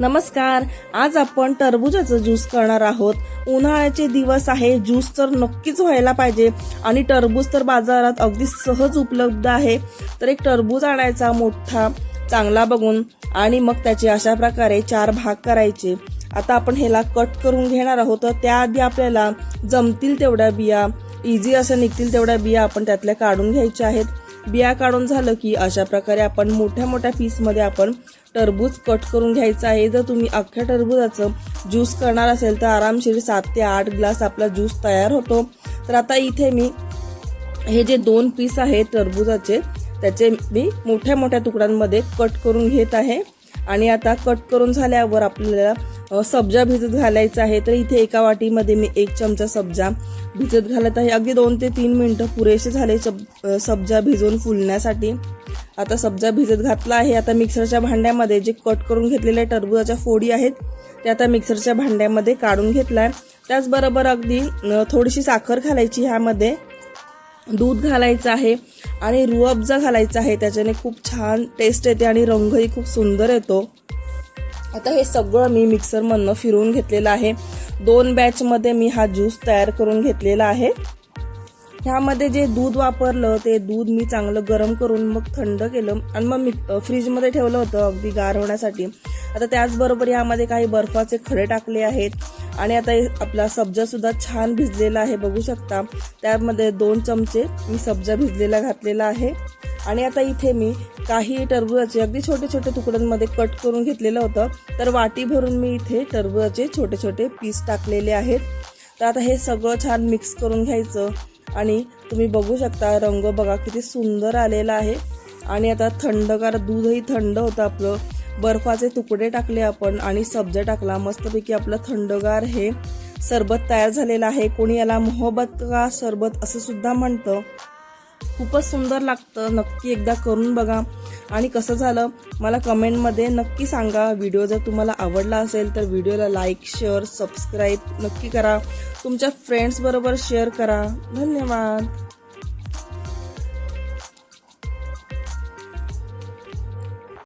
नमस्कार आज आपण टरबुजाचं ज्यूस करणार आहोत. उन्हाळ्याचे दिवस आहे ज्यूस तर नक्कीच व्हायला पाहिजे. आणि टरबूज तर बाजारात अगदी सहज उपलब्ध आहे. तर एक टरबूज आणायचा मोठा चांगला बघून. आणि मग त्याचे अशा प्रकारे चार भाग करायचे. आता आपण ह्याला कट करून घेणार आहोत. तर त्याआधी आपल्याला जमतील तेवढ्या बिया इझी असं निघतील तेवढ्या बिया आपण त्यातल्या काढून घ्यायच्या आहेत. बिया काढून झालं की अशा प्रकारे आपण मोठ्या मोठ्या पीसमध्ये आपण टरबूज कट करून घ्यायचं आहे. जर तुम्ही अख्ख्या टरबूजाचं ज्यूस करणार असेल तर आरामशीर सात ते आठ ग्लास आपला ज्यूस तयार होतो. तर आता इथे मी हे जे दोन पीस आहेत टरबूजाचे त्याचे मी मोठ्या मोठ्या तुकड्यांमध्ये कट करून घेत आहे. आणि आता कट करून झाल्यावर आपल्याला सब्जा भिजत घालायचा आहे. तर इथे एका वाटीमध्ये मी एक चमचा सब्जा भिजत घालत आहे. अगदी दोन ते तीन मिनटं पुरेसे झाले सब सब्जा भिजवून फुलण्यासाठी. आता सब्जा भिजत घातला आहे. आता मिक्सरच्या भांड्यामध्ये जे कट करून घेतलेल्या टरबुजाच्या फोडी आहेत ते आता मिक्सरच्या भांड्यामध्ये काढून घेतला आहे त्याचबरोबर अगदी थोडीशी साखर घालायची ह्यामध्ये. दूध घालायचं आहे आणि रुअबजा घालायचा आहे. त्याच्याने खूप छान टेस्ट येते आणि रंगही खूप सुंदर येतो. आता हे सगळं मी मिक्सरमधनं फिरवून घेतलेलं आहे. दोन बॅचमध्ये मी हा ज्यूस तयार करून घेतलेला आहे. ह्यामध्ये जे दूध वापरलं ते दूध मी चांगलं गरम करून मग थंड केलं आणि मग मी फ्रीजमध्ये ठेवलं होतं अगदी गार होण्यासाठी. आता त्याचबरोबर यामध्ये काही बर्फाचे खडे टाकले आहेत आणि आता हे आपला सब्जासुद्धा छान भिजलेला आहे बघू शकता. त्यामध्ये दोन चमचे मी सब्जा भिजलेला घातलेला आहे. आणि आता इथे मी काही टरबुजाचे अगदी छोटे छोटे तुकड्यांमध्ये कट करून घेतलेलं होतं. तर वाटी भरून मी इथे टरबुजाचे छोटे छोटे पीस टाकलेले आहेत. तर आता हे सगळं छान मिक्स करून घ्यायचं. आणि तुम्ही बघू शकता रंग बघा किती सुंदर आलेला आहे. आणि आता थंडगार दूधही थंड होतं आपलं. बर्फाचे तुकडे टाकले आपण आणि सब्जा टाकला. मस्तपैकी आपलं थंडगार हे सरबत तयार झालेलं आहे. कोणी याला मोहब्बत का सरबत असं सुद्धा म्हणतं. खूपच सुंदर लागतं. नक्की एकदा करून बघा. आणि कसं झालं मला कमेंटमध्ये नक्की सांगा. व्हिडिओ जर तुम्हाला आवडला असेल तर व्हिडिओला लाईक शेअर सबस्क्राईब नक्की करा. तुमच्या फ्रेंड्सबरोबर शेअर करा. धन्यवाद.